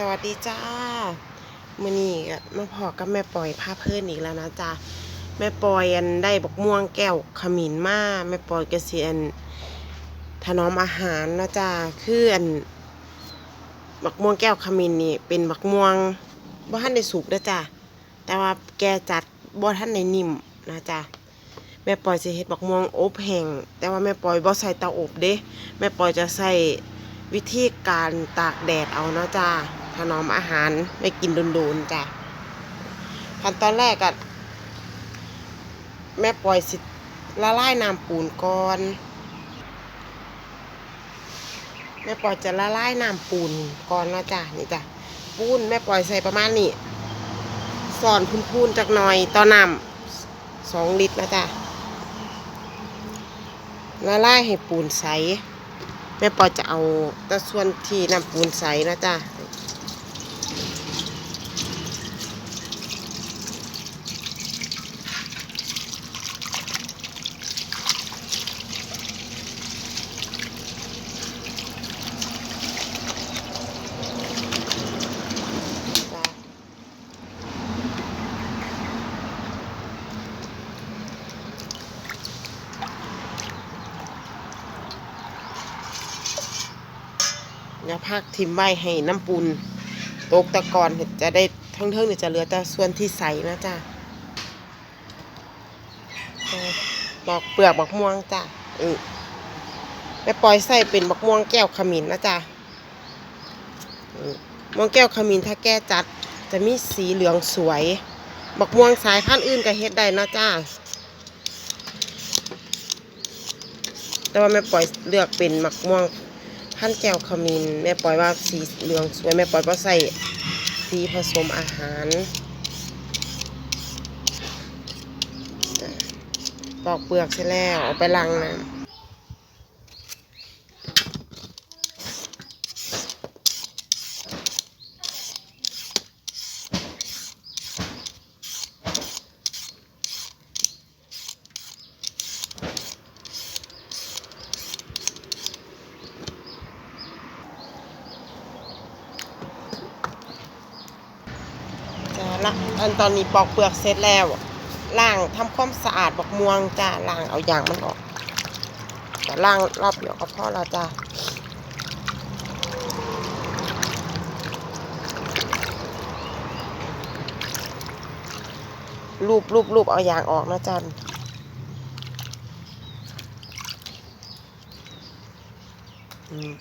สวัสดีจ้ามื้อนี้มาพอกับแม่ปล่อยพาเพื่อนอีกแล้วนะจ้าแม่ปล่อยอันได้บกม่วงแก้วขมิ้นมาแม่ปล่อยก็สิอันถนอมอาหารนะจ้าคืออันบักม่วงแก้วขมิ้นนี่ เป็นบักม่วงบ่ทันได้สุกเด้อจ้าแต่ว่าแกจัดบ่ทันได้นิ่มนะจ้าแม่ปล่อยสิเฮ็ดบักม่วงอบแห้งแต่ว่าแม่ปล่อยบ่ใส่เตาอบเด้แม่ปล่อยจะใส่วิธีการตากแดดเอาเนาะจ้า ถนอมอาหารไม่กินโดนๆจ้ะขั้นตอนแรกอะแม่ปล่อยสิละลายน้ำปูนก่อน แม่ปล่อยจะละลายน้ำปูนก่อนเนาะจ้ะนี่จ้ะปูนแม่ปล่อยใส่ประมาณนี้สอนพูนๆจากหน่อยต่อน้ำสองลิตรนะจ้ะละลายให้ปูนใสแม่ปอจะเอาแตะส่วนที่น้ำปูนใสนะจ๊ะจ้ะ พักทิมไว้ให้น้ำปูนตกตะกอนจะได้ทั้งเทิงๆเนี่ยจะเหลือแต่ส่วนที่ใสนะจ๊ะเอกเปลือกบักม่วงจ้ะเออไปปล่อยใส่เป็นบักม่วงแก้วขมิ้นนะจ๊ะม่วงแก้วขมิ้นถ้าแก้จัดจะมีสีเหลืองสวย บักม่วงสายพันธุ์อื่นก็เฮ็ดได้นะจ้าแต่ว่าแม่ปล่อยเลือกเป็นบักม่วง พันแก้วขมิ้นแม่ปล่อยว่าสีเหลืองสวยแม่ปล่อยว่าใส่สีผสมอาหารปอกเปลือกเสร็จแล้วเอาไปลังน้ำจ้ะละอั นตอนนี้ปอกเปลือกเสร็จแล้วล้างทำความสะอาดบักม่วงจ้าล้างเอาอย่างมันออกแต่ล้างรอบเดียวก็พอแล้วจ้ารูปรูปรูปเอาอย่างออกนะจันอืม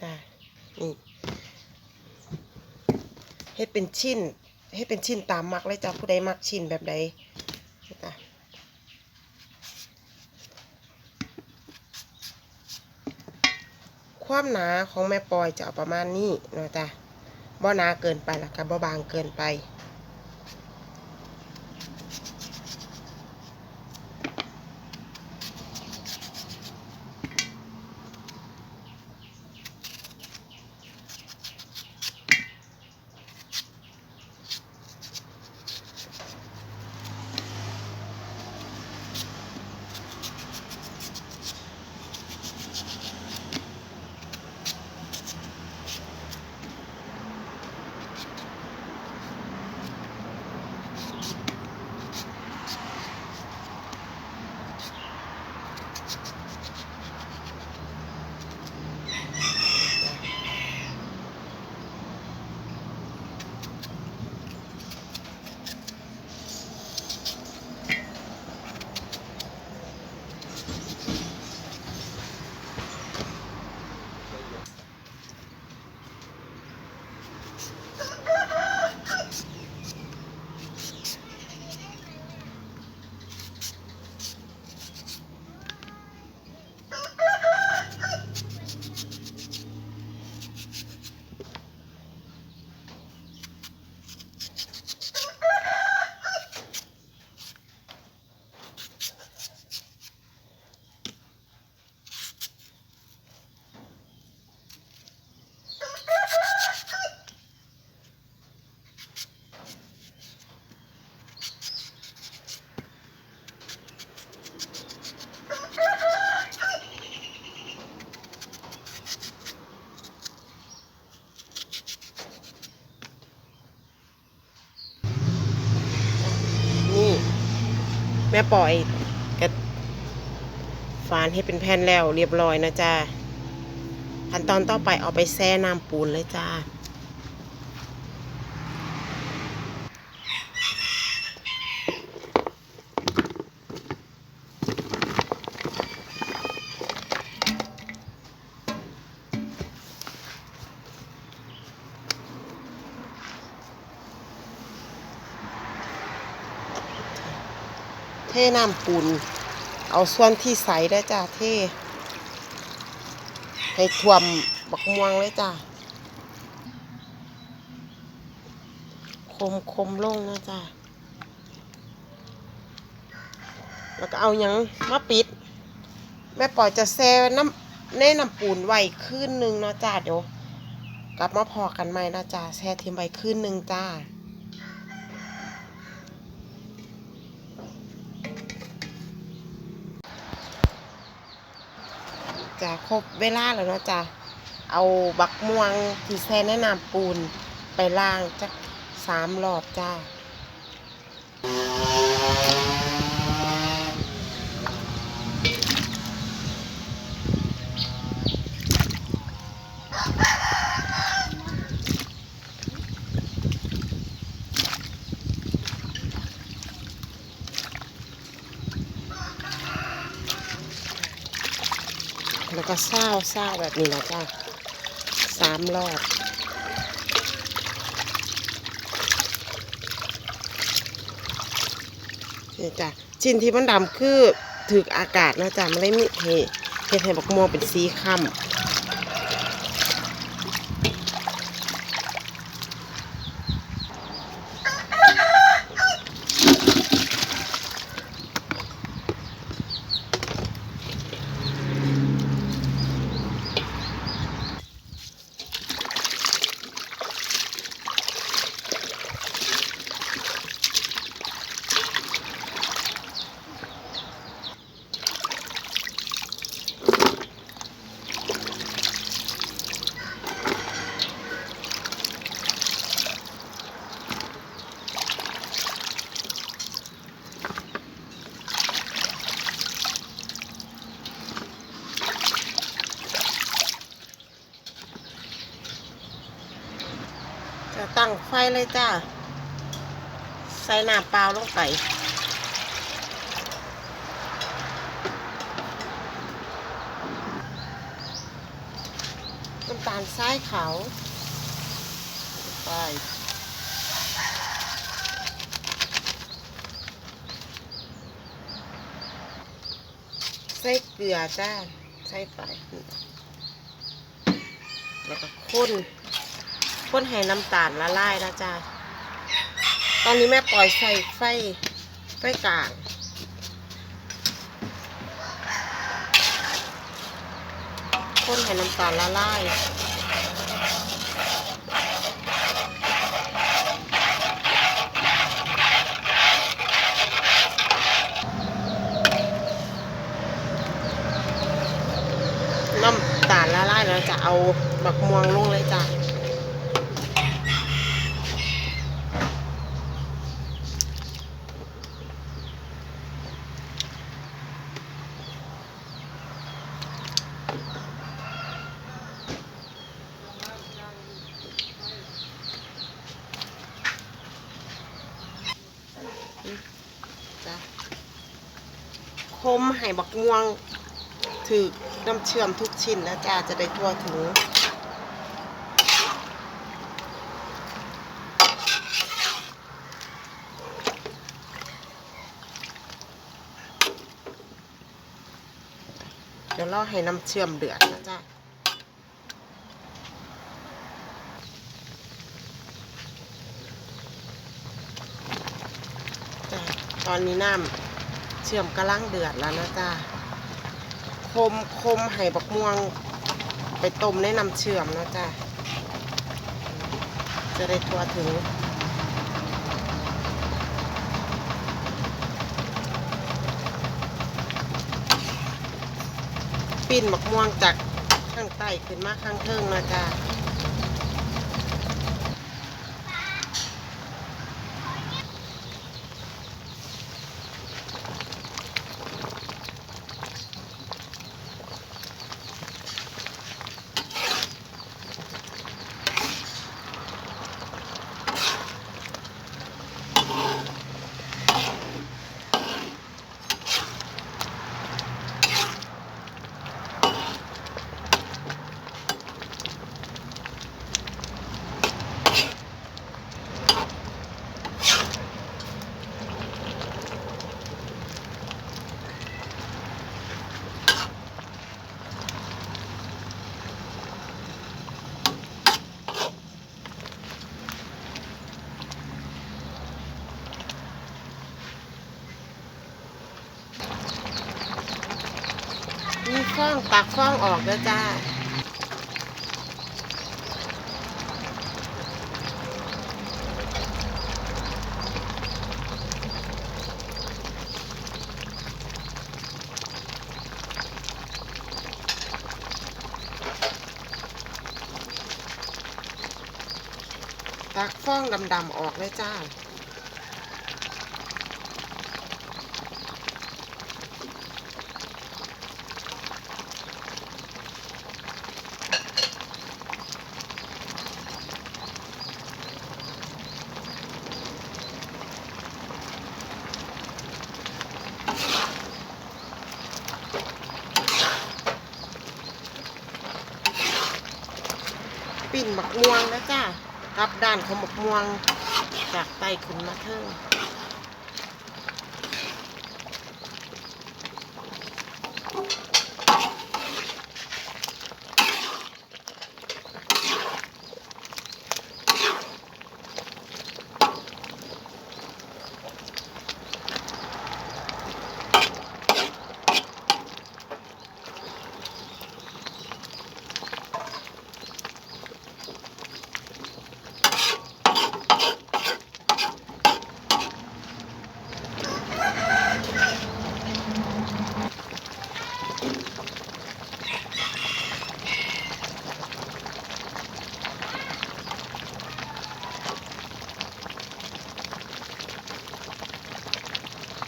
จ้านี่ เฮ็ดเป็นชิ้นเฮ็ดเป็นชิ้นตามมักเลยจ้าผู้ใดมักชิ้นแบบใดจ้ะความหนาของแม่ปอยจะเอาประมาณนี้เนาะจ้ะบ่หนาเกินไปแล้วก็บ่บางเกินไป ม่ปล่อยก็ฟานให้เป็นแผ่นแล้วเรียบร้อยนะจ้าขั้นตอนต่อไปเอาไปแช่น้ำปูนเลยจ้า น้ำปูน เอาส่วนที่ใสได้จ้าเท ให้ท่วมบักม่วงเลยจ้าคมคมลงนะจ้าแล้วก็เอาหยังมาปิด แม่ปล่อยจะแซ่น้ำในน้ำปูนไว้คืนหนึ่งเนาะจ้าเดี๋ยว กลับมาพอกันใหม่นะจ้าแช่ทิ้งไว้คืนหนึ่งจ้า จะครบเวลาแล้วเนาะจ้ะเอาบักม่วงที่แซนแนน้ำปูนไปล้างจักสามรอบจ้า แล้วเศร้าเศร้าแบบนี้นะจ้าสามรอบนี่จ้ะชิ้นที่มันดำคือถึกอากาศนะจ๊ะมันเลยมีเห็เห็ดให้บักม่วงเป็นสีค่ำจะ ตั้งไฟเลยจ้า ใส่น้ำเปล่าลงไป น้ำตาลทรายขาวไปใส่เกลือจ้า ใส่ไป แล้วก็ข้น นให้น้ำตาลละลายนะจ้าตอนนี้แม่ปล่อยใส่ไฟไฟกลางข้นให้น้ำตาลละลายน้ำตาลละลายแล้วจะเอาบักม่วงลงเลยจ้ะ จ้ะคมให้บักม่วงถือน้ำเชื่อมทุกชิ้นนะจ้าจะได้ทั่วถึงเดี๋ยวรอให้น้ำเชื่อมเดือดนะจ้าจ้ะ ตอนนี้น้ำเชื่อมกำลังเดือดแล้วนะจ้าคมคมไห่บักม่วง ไปต้มในน้ำเชื่อมนะจ้ะจะได้ทั่วถึงปิ้นบักม่วงจากข้างใต้ขึ้นมาข้างเทิงนะจ้ะ องตักฟองออกแล้วจ้าตักฟองดำๆออกเลยจ้า ปิ่นหมักม่วงนะจ้ากลับด้าน ของหมกม่วงจากไตขึ้นมาเทิง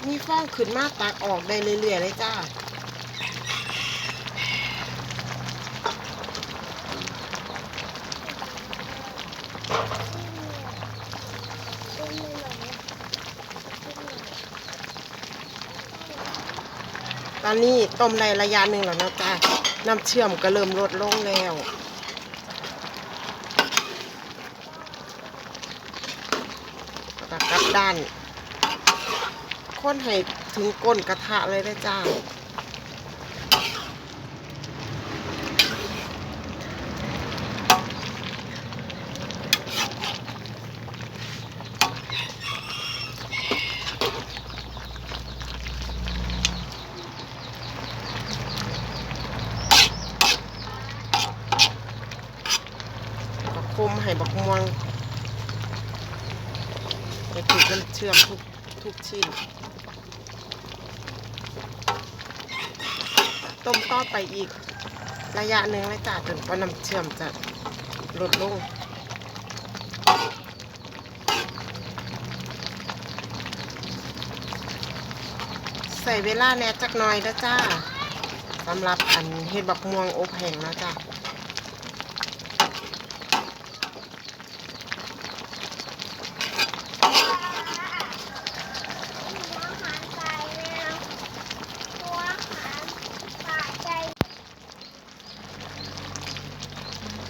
มีฟองขึ้นมากตักออกได้เรื่อยๆเลยจ้าตอนนี้ต้มในระยะหนึ่งแล้วนะจ้าน้ำเชื่อมก็เริ่มลดลงแล้วตักกลับด้าน คนให้ถึงก้นกระทะเลยได้จ้า ก็คมให้บักม่วงจะถูกน้ำเชื่อมทุกทุกชิ้น ต้มต่อไปอีก ระยะหนึ่งเลยจ้ะจนกว่าน้ำเชื่อมจะลดลงใส่เวลาแน่จักหน่อยนะจ้าสำหรับอันเห็ดบักม่วงอบแห้งนะจ้า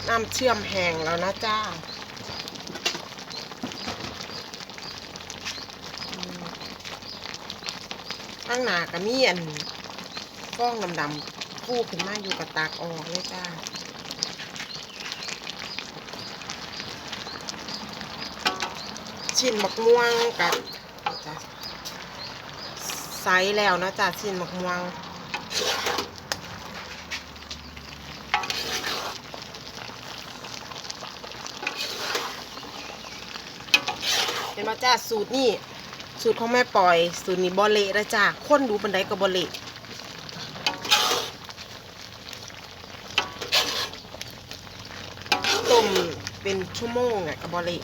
น้ำเชื่อมแห้งแล้วนะจ้าข้างหน้าก็มีอันฟองดำๆฟู่ขึ้นมาอยู่กับตากออกเลยจ้าชิ้นมักม่วงกับจ้ะไซส์แล้วนะจ้าชิ้นมักม่วง ห็นมาจ้าสูตรนี่สูตรของแม่ปล่อย สูตรนี้บอเละนะจ้าคนดูบันไดกับบอเละต้มเป็นชั่วโมงอะกับบอเละ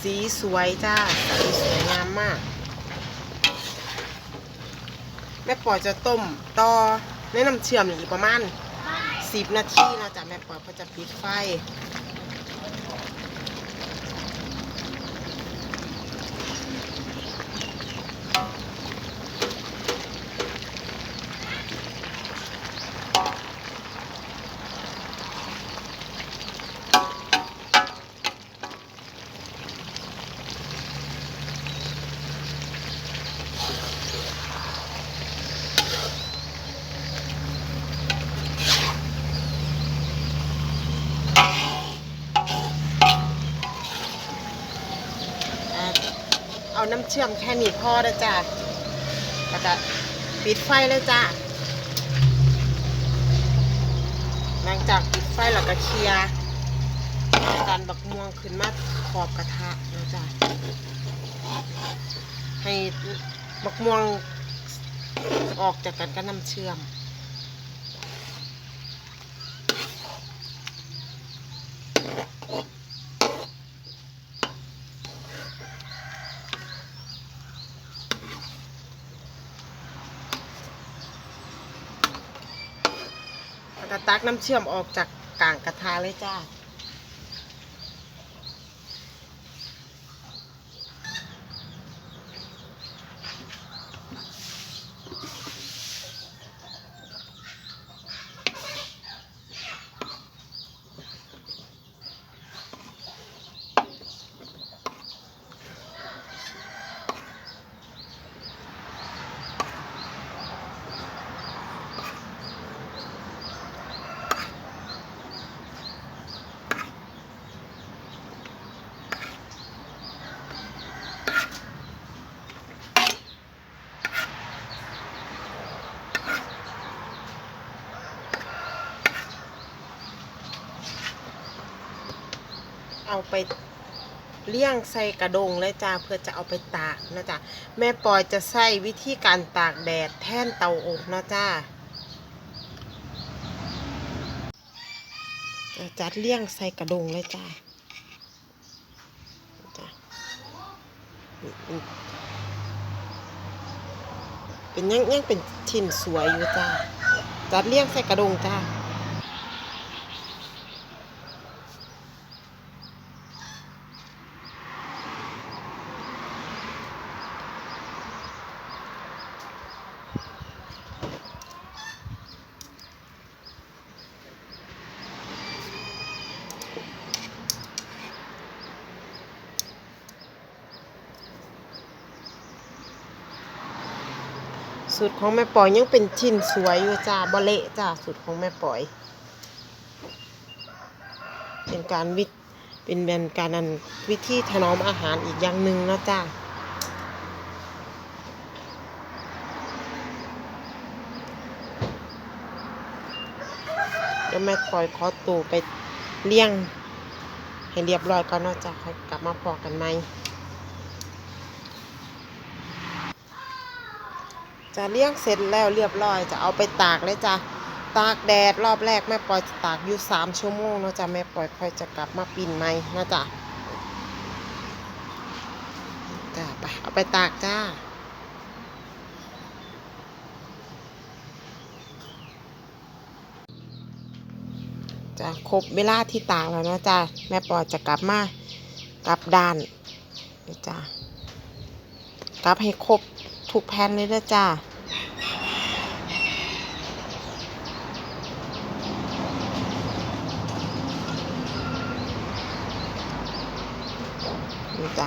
สีสวยจ้าสีสวยงามมาก แม่ปอยจะต้มต่อในน้ำเชื่อมอีกประมาณ สิบนาทีนะจ๊ะแม่ปอยก็จะปิดไฟ น เชื่อมแค่นี้พอแล้วจ้ะแล้วก็ปิดไฟเลยจ้ะหลังจากปิดไฟแล้วก็เคลียร์การบักม่วงขึ้นมาขอบกระทะนะจ้ะให้บักม่วงออกจากกันกับน้ำเชื่อม ก็ตักน้ำเชื่อมออกจากกลางกระทะเลยจ้า เอาไปเลี้ยงใส่กระดงเลยจ้าเพื่อจะเอาไปตากนะจ้าแม่ปอยจะใส่วิธีการตากแดดแท่นเตาอบนะจ้าจะจัดเลี้ยงใส่กระดงเลยจ้าจ้ะเป็นยังยังเป็นชิ้นสวยอยู่จ้าจัดเลี้ยงใส่กระดงจ้า สูตรของแม่ปอยยังเป็นชิ้นสวยอยู่จ้าบะเละจ้าสูตรของแม่ปอย เป็นการวิเป็นแบนการอันวิธีถนอมอาหารอีกอย่างหนึ่งนะจ้าเดี๋ยวแม่ปอยขอตัวไปเลี้ยง ให้เรียบร้อยก่อนนะจ้าค่อยกลับมาพอกันไหม จะเลี้ยงเสร็จแล้วเรียบร้อยจะเอาไปตากเลยจ้ะตากแดดรอบแรกแม่ปอยจะตากอยู่สามชั่วโมงเนาะจ้ะแม่ปอยค่อยจะกลับมาปิ่นใหม่นะจ้ะจ้ะไปเอาไปตากจ้าจะครบเวลาที่ตากแล้วเนาะจ้ะแม่ปอยจะกลับมากลับด้านนี่จ้ะกลับให้ครบ ทุกแผ่นเลยนะจ้านี่จ้ะ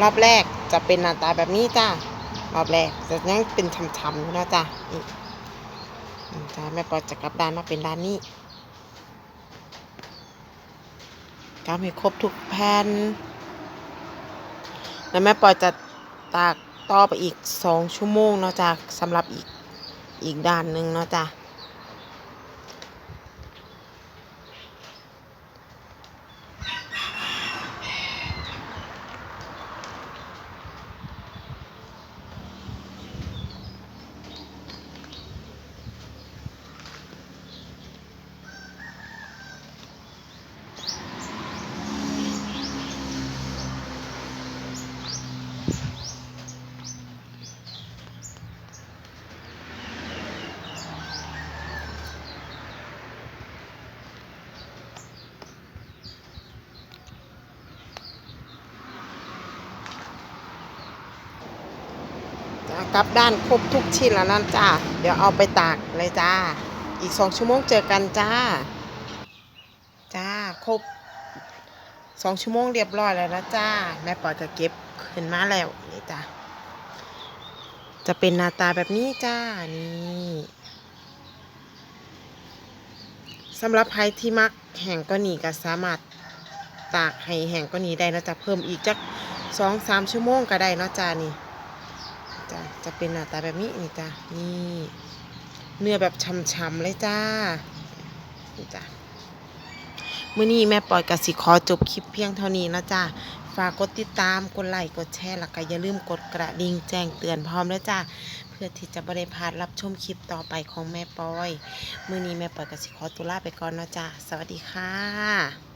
รอบแรกจะเป็นหน้าตาแบบนี้จ้ารอบแรกจะยังเป็นช้ำๆอยู่นะจ้ะนี่นี่จ้าแม่ปอจะกลับด้านมาเป็นด้านนี้กำให้ครบทุกแผ่นแล้วแม่ปอจะตาก ต่อไปอีกสองชั่วโมงเนาะจ้ะสำหรับอีกอีกด้านหนึ่งเนาะจ้ะ กลับด้านครบทุกชิ้นแล้วนั่นจ้า เดี๋ยวเอาไปตากเลยจ้า อีกสองชั่วโมงเจอกันจ้า จ้าครบสองชั่วโมงเรียบร้อยแล้วนะจ้า แม่ปอยก็เก็บขึ้นมาแล้วนี่จ้าจะเป็นหน้าตาแบบนี้จ้า นี่สำหรับใครที่มักแห้งก็นีก็สามารถตากให้แห้งก็นีได้นะจ๊ะเพิ่มอีกจักสองสามชั่วโมงก็ได้นะจ้านี่ จ้าจะเป็นหน้าตาแบบนี้นี่จ้านี่เนื้อแบบช่ำๆเลยจ้านี่จ้ามื้อนี้แม่ปอยกสิขอจบคลิปเพียงเท่านี้นะจ้าฝากกดติดตามกดไลค์กดแชร์แล้วก็อย่าลืมกดกระดิ่งแจ้งเตือนพร้อมแล้วจ้าเพื่อที่จะบริพาดรับชมคลิปต่อไปของแม่ปอย มื้อนี้แม่ปอยกสิขอตุลาไปก่อนนะจ้าสวัสดีค่ะ